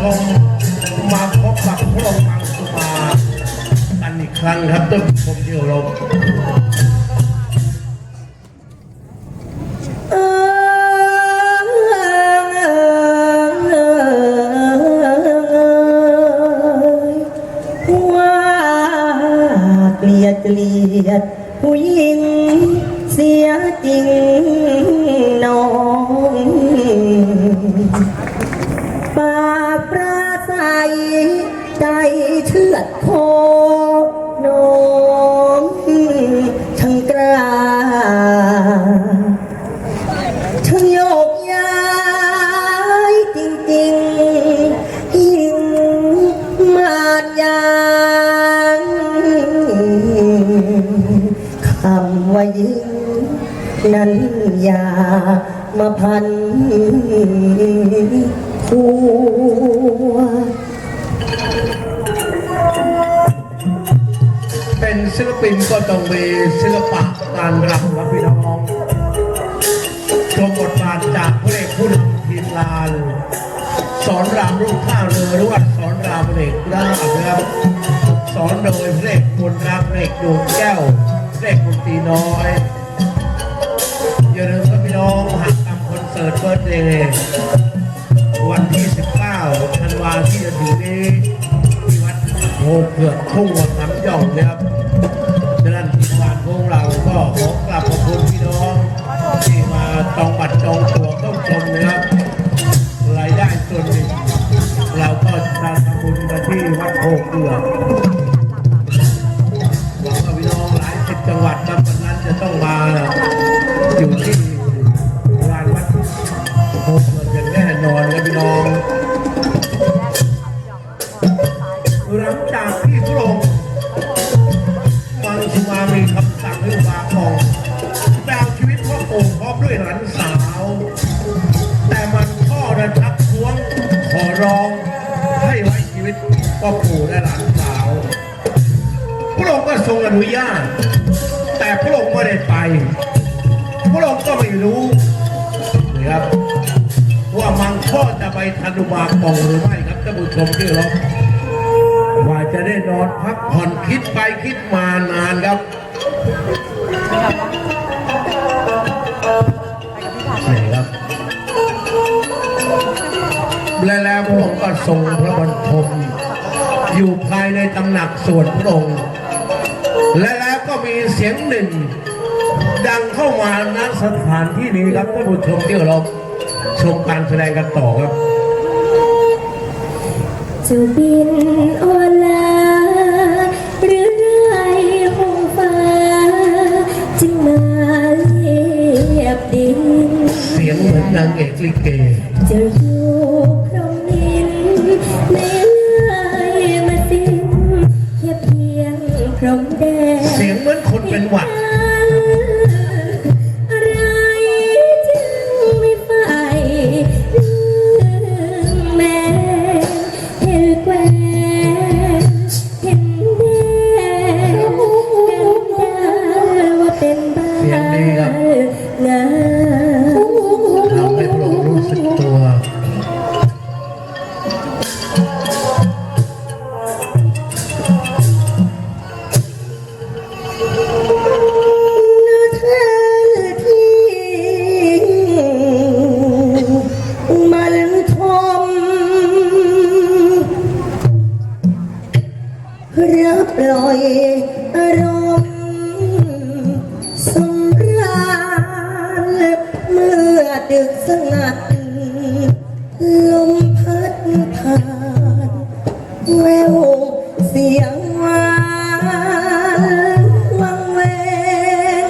ชมมาพบกับพวกเราทางสุมากันอีกครั้งครับท่านผู้ชมที่เรา ใจเชือดโคน้องช่างกล้าช่างโยกย้ายจริงๆยิ่งมาดยางคำว่ายิ่งนั้นอย่ามาพันหั ศิลปินก็ต้องมีศิลปะการรำครับพี่น้องชมบทบาทจากพระเอกผู้นำทีมงานสอนรามลูกข้าวเรือหรือว่าสอนรามเอกราบนะครับสอนโดยพระเอกบุญรักพระเอกดวงแก้วพระเอกบุญตีน้อยอย่าลืมครับพี่น้องหักตำคอนเสิร์ตเบิร์ดเดย์วันที่ 19ธันวาที่จะถึงนี้ที่วัดโพเผือกทุ่งวังน้ำหย่องนะครับ องบัตรจองตั๋วเข้าชมนะครับรายได้ส่วนหนึ่งเราก็จะทำบุญกันที่วัดโพเผือ อนุญาต แต่พระองค์ไม่ได้ไป พระองค์ก็ไม่รู้นะครับว่ามังพ่อจะไปทันุบาปองหรือไม่ครับท่านผู้ชมที่เคารพว่าจะได้นอนพักผ่อนคิดไปคิดมานานครับนี่ครับ และแล้วพระองค์ก็ทรงพระบรรทมอยู่ภายในตำหนักส่วนพระองค์ ก็มีเสียงหนึ่ง ดังเข้ามาณสถานที่นี้ครับท่านผู้ชมที่เราชมการแสดงกันต่อครับจะบินออนลาหรือเรื่อยห้องฟ้า จึงมาเรียบดิน เสียงเหมือนนางเอกลิเกจะ ปล่อยอารมณ์สำราญเมื่อดึกสงัด ลมพัดผ่านแววเสียงหวานวังเวง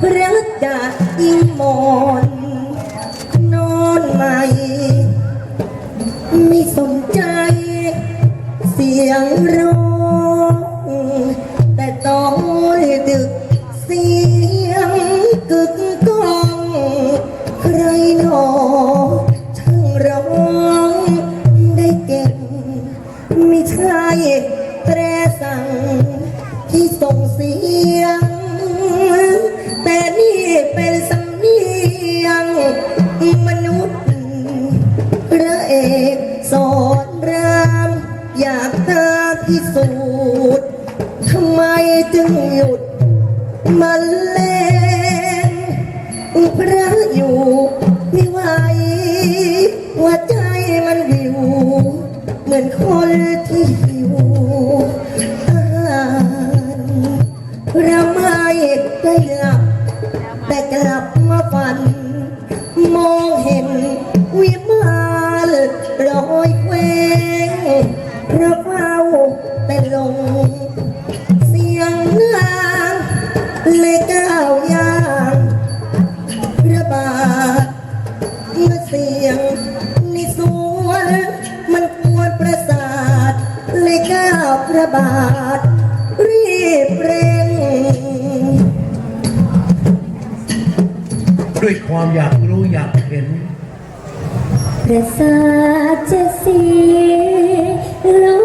พระจะยิ่งมอนนอนใหม่ไม่สนใจ เสียงร้อง พิสูจน์ทำไมจึงหยุดมันเล่นพระอยู่ไม่ไหวหัวใจมันวิว เหมือนคนที่หิวอาหารเราไม่ได้หลับแต่กลับมาฝัน พระเฝ้าแต่ลง เสียงนางเลยก้าวยางพระบาทเมื่อเสียงในสวนมันกวนประสาทเลยก้าวพระบาท รีบเร่ง ด้วยความอยากรู้อยากเห็น ประสาทจะเสีย ล้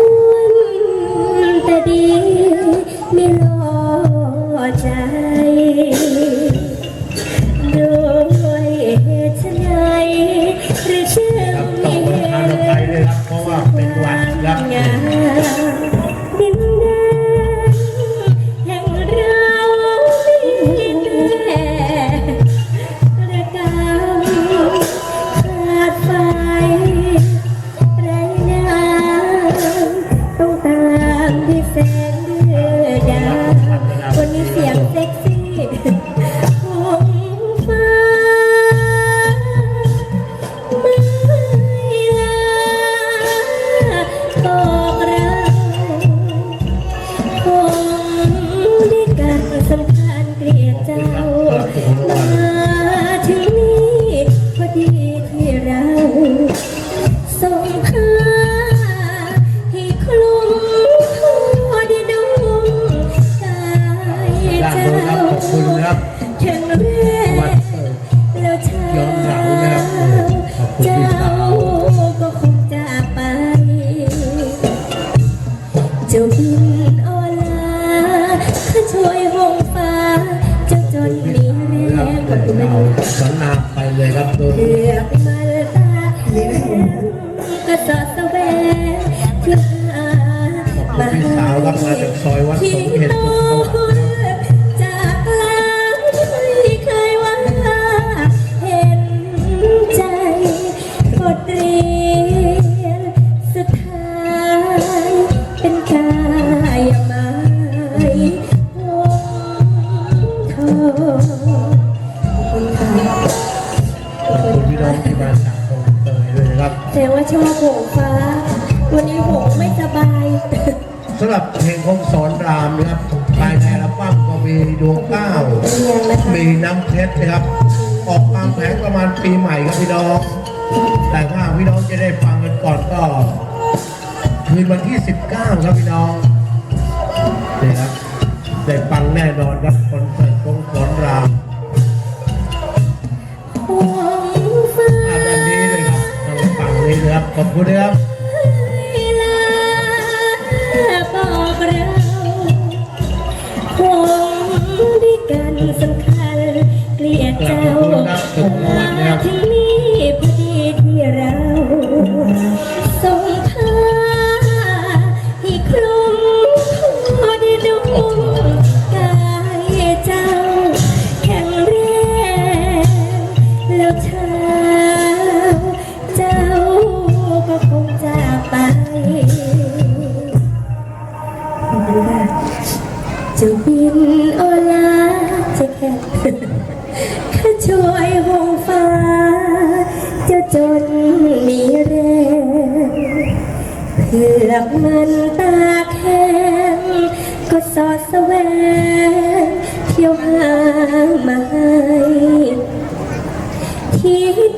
จากซอยวัดสที่มเด็ สำหรับเพลงของสอนรามนะครับภายในอัลบั้มก็มีดวงเก้ามีน้ำเพชรนะครับ ออกกลางแผงประมาณปีใหม่ครับพี่น้อง แต่ถ้าพี่น้องจะได้ฟังกันก่อนก็ คืนวันที่ 19 ครับพี่น้องนี่ครับได้ฟังแน่นอนครับคอนเสิร์ตของสอนรามหงฟ้าอ่าแบบนี้เลยครับต้องฟังนี้นะครับขอบคุณนะครับ บอ จะบินโอลาจะแค่ข้าช่วยหงฟ้าจ้าจนมีแรงเผือมันตาแข็งก็สอดแสวงเที่ยวหามาให้ที่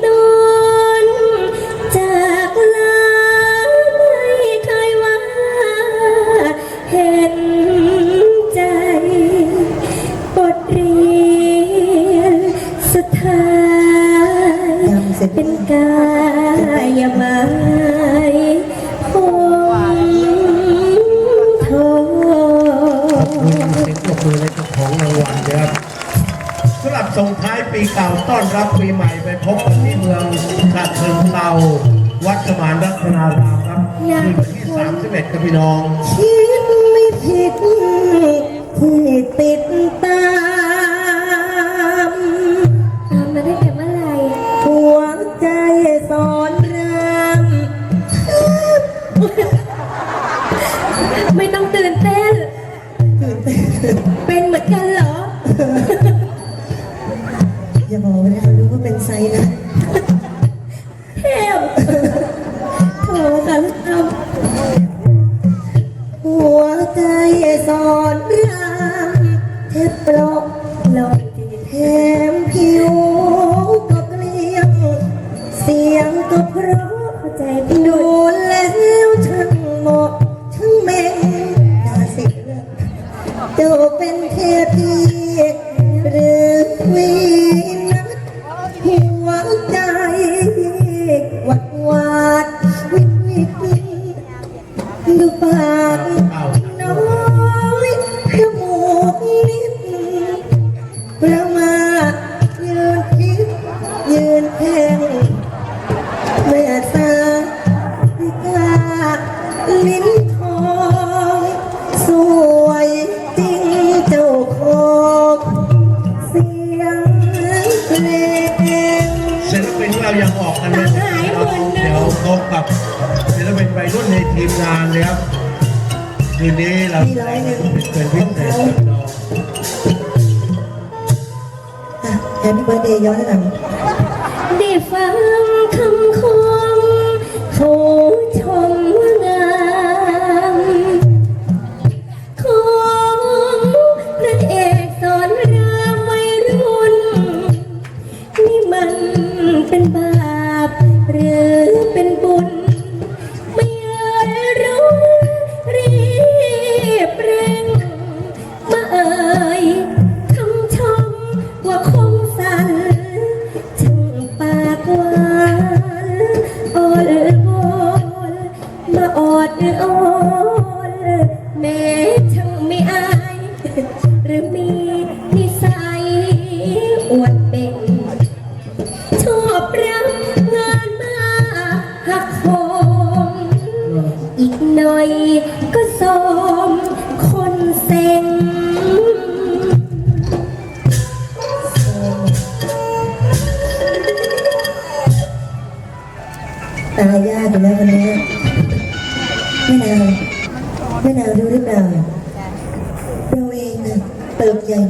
สอนเรื่องเทพปลอกหลอกที่เท จะได้เป็นพิเศษครับน้องอะแฮปปี้เบิร์ดเดย์ย้อนหลังได้ฟังคำคมเข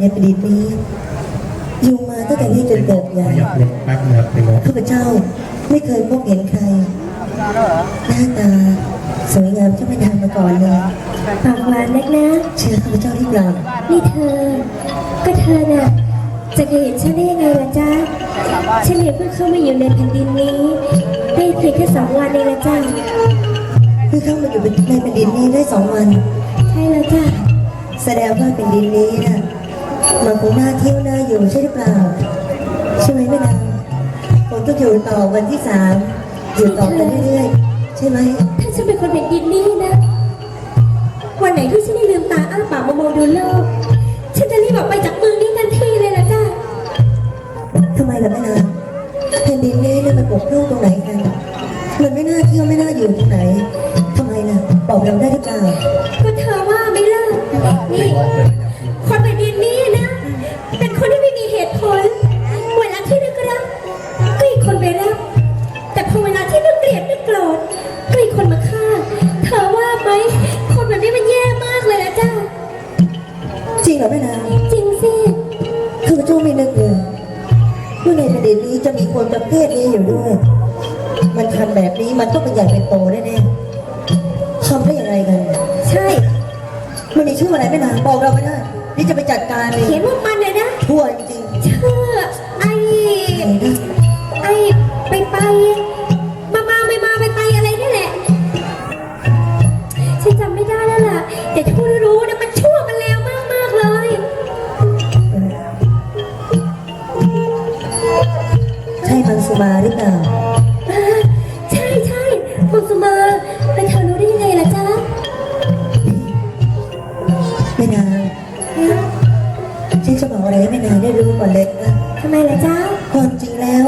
ญ่ในประดิษฐ์นี้ อยู่มาตั้งแต่นี้จนเติบใหญ่ขยับรถแป๊บนะครับพี่น้องข้าพเจ้าไม่เคยพบเห็นใคร หน้าตาสวยงามเจ้าแม่นางมาก่อนเลย ปากหวานนักนะ เชื่อข้าพเจ้าหรือเปล่านี่เธอ ก็เธอน่ะ จะเห็นฉันได้ยังไงล่ะจ๊ะ ฉันเองเพิ่งเข้ามาอยู่ในแผ่นดินนี้ ได้เพียงแค่สองวันเองละจ้ะเพิ่งเข้ามาอยู่ในแผ่นดินนี้ได้สองวัน ใช่แล้วจ้ะ แสดงว่าแผ่นดินนี้นะ มันคงน่าเที่ยวน่าอยู่ใช่หรือเปล่า ใช่ไหมแม่นางผมต้องอยู่ต่อวันที่สามอยู่ต่อไปเรื่อยๆ ใช่ไหมถ้าฉันเป็นคนแผ่นดินนี้นะ วันไหนที่ฉันได้ลืมตาอ้าปากมามองดูโลก ริงเหรอแม่นางจริงสิคือเจ้าไม่นึกเลยว่าในประเด็นนี้จะมีคนประเภทนี้อยู่ด้วย มันทำแบบนี้มันต้องเป็นใหญ่เป็นโตแน่ๆทำได้อย่างไรกัน ใช่ มันมีชื่ออะไรแม่นางบอกเราไม่ได้ นี่จะไปจัดการเอเขียงนว่ามันเลยนะทั่วจริงชื่อไอ้ๆไหนนะไอ้ไปไป มังสุมาหรือเปล่าอ่าใช่ใช่คุณสุมาแล้วเธอรู้ได้ยังไงล่ะจ๊ะแม่นางฮะฉันจะบอกอะไรให้แม่นางได้รู้ก่อนเลยนะทำไมล่ะจ๊ะความจริงแล้ว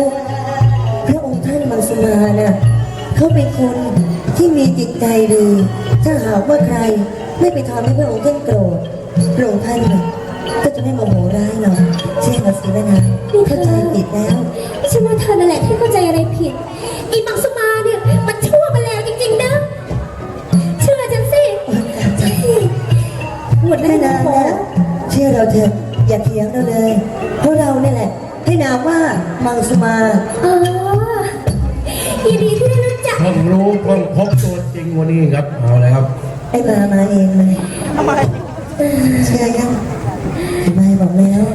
พระองค์ท่านมังสุมาน่ะเขาเป็นคนที่มีจิตใจดี ถ้าหากว่าใครไม่ไปทำให้พระองค์ท่านโกรธพระองค์ท่านน่ะ ก็จะไม่โมโหร้ายหรอกเชื่อเราสิแม่นางเข้าใจผิดแล้วฉันว่าเธอนั่นแหละที่เข้าใจอะไรผิดอีมังสุมาเนี่ยมันชั่วมันเลวจริงๆนะเชื่อฉันสิหมดแม่แล้วนางแล้วเชื่อเราเถอะอย่าเถียงเราเลยเพราะเราเนี่ยแหละให้นามว่ามังสุมาอ๋อยินดีที่ได้รู้จักเพิ่งรู้เพิ่งพบตัวจริงวันนี้ครับเอาเลยครับไอ้มามาเองเลยเชื่อยังไม่